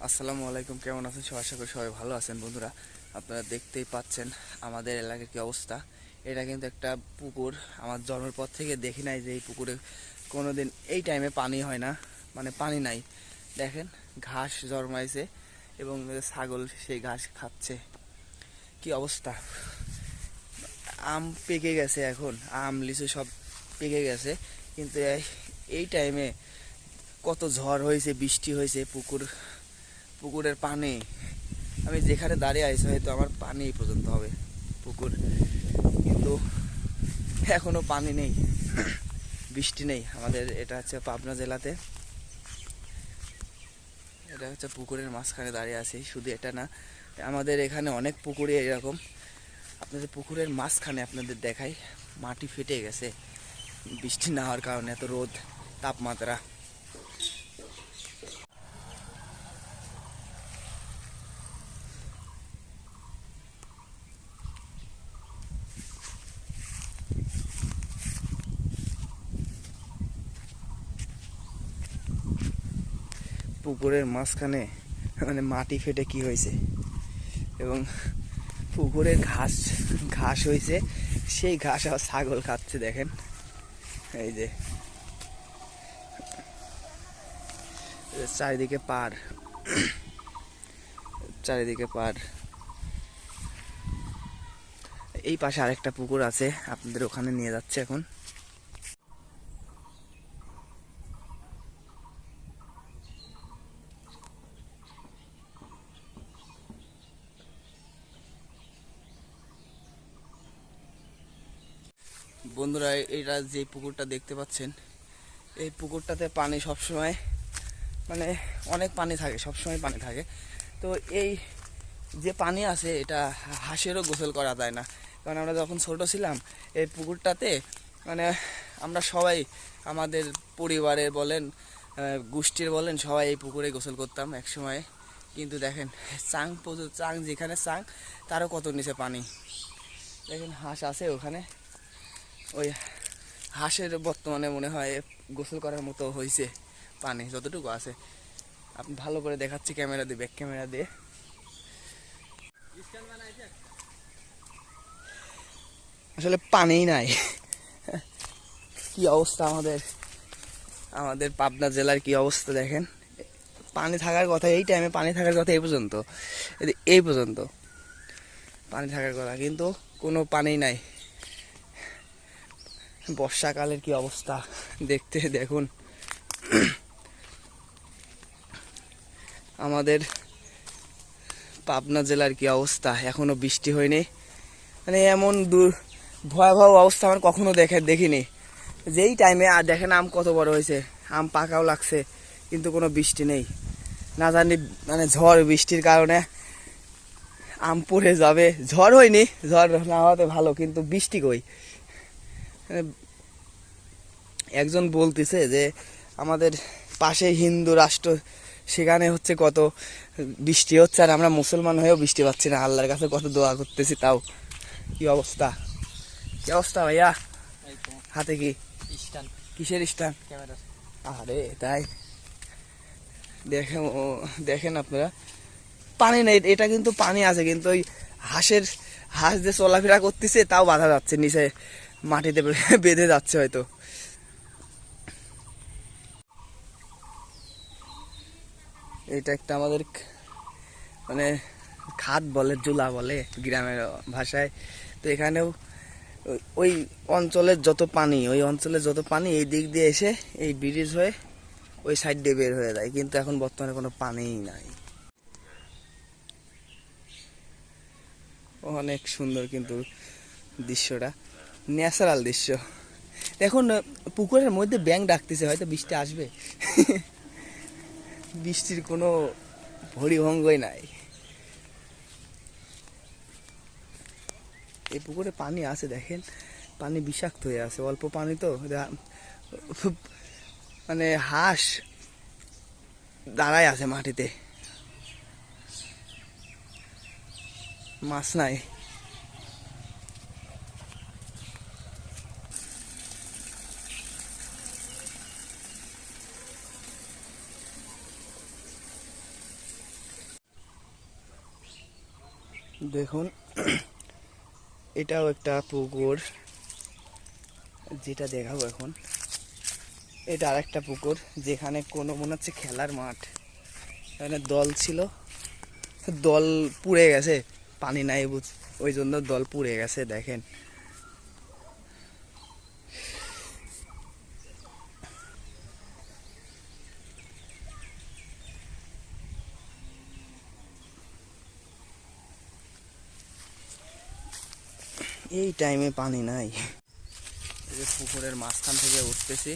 আসসালামু আলাইকুম, কেমন আছেন? সবাই, আশা করি সবাই ভালো আছেন বন্ধুরা। আপনারা দেখতেই পাচ্ছেন আমাদের এলাকার কি অবস্থা। এটা কিন্তু একটা পুকুর। আমার জন্মের পর থেকে দেখি নাই যে এই পুকুরে কোনো দিন এই টাইমে পানি হয় না। মানে পানি নাই। দেখেন, ঘাস জন্মাইছে এবং ছাগল সেই ঘাস খাচ্ছে। কি অবস্থা? আম পেকে গেছে এখন। আম, লিচু সব পেকে গেছে। কিন্তু এই- টাইমে কত ঝড় হয়েছে, বৃষ্টি হয়েছে পুকুর পুকুরের পানি। আমি যেখানে দাঁড়িয়ে আছি হয়তো আমার পানি পর্যন্ত হবে পুকুর। কিন্তু এখনও পানি নেই, বৃষ্টি নেই। আমাদের এটা হচ্ছে পাবনা জেলাতে। এটা হচ্ছে পুকুরের মাঝখানে দাঁড়িয়ে আছি, শুধু এটা না। আমাদের এখানে অনেক পুকুরে এরকম। আপনাদের পুকুরের মাঝখানে আপনাদের দেখাই, মাটি ফেটে গেছে। বৃষ্টি না হওয়ার কারণে এত রোদ, তাপমাত্রা। পুকুরের মাঝখানে মানে মাটি ফেটে কি হয়েছে? এবং পুকুরে ঘাস ঘাস হয়েছে, সেই ঘাস আবার ছাগল খাচ্ছে, দেখেন। এই যে। চারিদিকে পার চারিদিকে পার এই পাশে আরেকটা পুকুর আছে, আপনাদের ওখানে নিয়ে যাচ্ছে এখন। বন্ধুরা, এটা যে পুকুরটা দেখতে পাচ্ছেন, এই পুকুরটাতে পানি সবসময় মানে অনেক পানি থাকে, সবসময় পানি থাকে। তো এই যে পানি আছে, এটা হাঁসেরও গোসল করা যায় না। কারণ আমরা যখন ছোট ছিলাম, এই পুকুরটাতে মানে আমরা সবাই, আমাদের পরিবারে বলেন গোষ্ঠীর বলেন, সবাই এই পুকুরে গোসল করতাম এক সময় কিন্তু দেখেন, চাং চাং যেখানে চাং, তারও কত নিচে পানি। দেখেন, হাঁস আছে ওখানে। ওই হাঁসের বর্তমানে মনে হয় গোসল করার মতো হয়েছে পানি, যতটুকু আছে। আপনি ভালো করে দেখাচ্ছি ক্যামেরা দিয়ে ব্যাক ক্যামেরা দিয়ে। আসলে পানিই নাই। কি অবস্থা আমাদের? আমাদের পাবনা জেলার কি অবস্থা দেখেন? পানি থাকার কথা, এই টাইমে পানি থাকার কথা এই পর্যন্ত। এই পর্যন্ত। পানি থাকার কথা, কিন্তু কোনো পানি নাই। বর্ষাকালের কি অবস্থা দেখতে, দেখুন। আমাদের পাবনা জেলার কি অবস্থা? এখনও বৃষ্টি হয়নি। মানে এমন দূর ভয়াবহ অবস্থা আমার কখনো দেখে, দেখিনি। যেই টাইমে আর দেখেন আম কত বড় হয়েছে। আম পাকাও লাগছে, কিন্তু কোনো বৃষ্টি নেই। না জানি মানে ঝড়, বৃষ্টির কারণে আম পড়ে যাবে। ঝড় হয়নি, ঝড় না হওয়াতে ভালো, কিন্তু বৃষ্টি কই? একজন বলতেছে যে আমাদের পাশে হিন্দু রাষ্ট্র সেখানে হচ্ছে কত বৃষ্টি হচ্ছে আর আমরা মুসলমান হয়েও বৃষ্টি পাচ্ছি না। আল্লাহর কাছে কত দোয়া করতেছি তাও। কি অবস্থা? কি অবস্থা ভাইয়া? হাতে কি? কিসের স্টান আরে তাই। দেখেন দেখেন আপনারা। পানি নেই এটা কিন্তু পানি আছে কিন্তু ওই হাঁসের হাঁস যে চলাফেরা করতেছে তাও বাধা যাচ্ছে নিচে। মাটিতে বেঁধে যাচ্ছে হয়তো। এটা একটা আমাদের মানে খাত বলে, জুলা বলে গ্রামের ভাষায়। তো এখানেও ওই- অঞ্চলের যত পানি, ওই অঞ্চলের যত পানি এই দিক দিয়ে এসে এই ব্রিজ হয়ে ওই সাইড দিয়ে বের হয়ে যায়। কিন্তু এখন বর্তমানে কোনো পানিই নাই। অনেক সুন্দর কিন্তু দৃশ্যটা। ন্যাচারাল দৃশ্য। এখন পুকুরের মধ্যে ব্যাং ডাকতেছে, হয়তো বৃষ্টি আসবে। বৃষ্টির কোনো ভরিভঙ্গই নাই। এই পুকুরে পানি আছে, দেখেন। পানি বিষাক্ত হয়ে আছে, অল্প পানি তো। মানে হাঁস দাঁড়ায় আছে মাটিতে। মাছ নাই। দেখুন, এটাও একটা পুকুর, যেটা দেখাবো এখন। এটা আর একটা পুকুর, যেখানে কোনো, মনে হচ্ছে খেলার মাঠ। এখানে দল ছিল, দল পুড়ে গেছে, পানি নাই বুঝ ওই জন্য দল পুড়ে গেছে, দেখেন। এই টাইমে পানি নাই। এই যে পুকুরের মাঝখান থেকে উঠতেছি।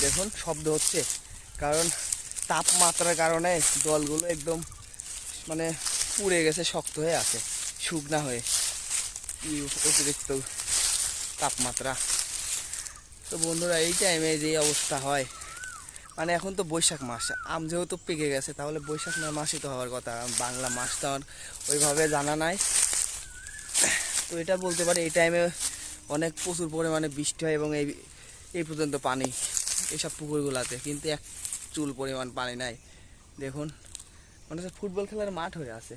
দেখুন, শব্দ হচ্ছে, কারণ তাপমাত্রার কারণে জলগুলো একদম মানে পুড়ে গেছে, শক্ত হয়ে আছে, শুকনা হয়ে। কি অতিরিক্ত তাপমাত্রা। তো বন্ধুরা, এই টাইমে যে অবস্থা হয় মানে এখন তো বৈশাখ মাস, আম যেহেতু পেকে গেছে, তাহলে বৈশাখ মাসই তো হওয়ার কথা, বাংলা মাস তো আমার ওইভাবে জানা নাই। তো এটা বলতে পারি এই টাইমে অনেক প্রচুর পরিমাণে বৃষ্টি হয় এবং এই এই পর্যন্ত পানি এইসব পুকুরগুলাতে। কিন্তু এক চুল পরিমাণ পানি নাই। দেখুন মানে ফুটবল খেলার মাঠ হয়ে আছে।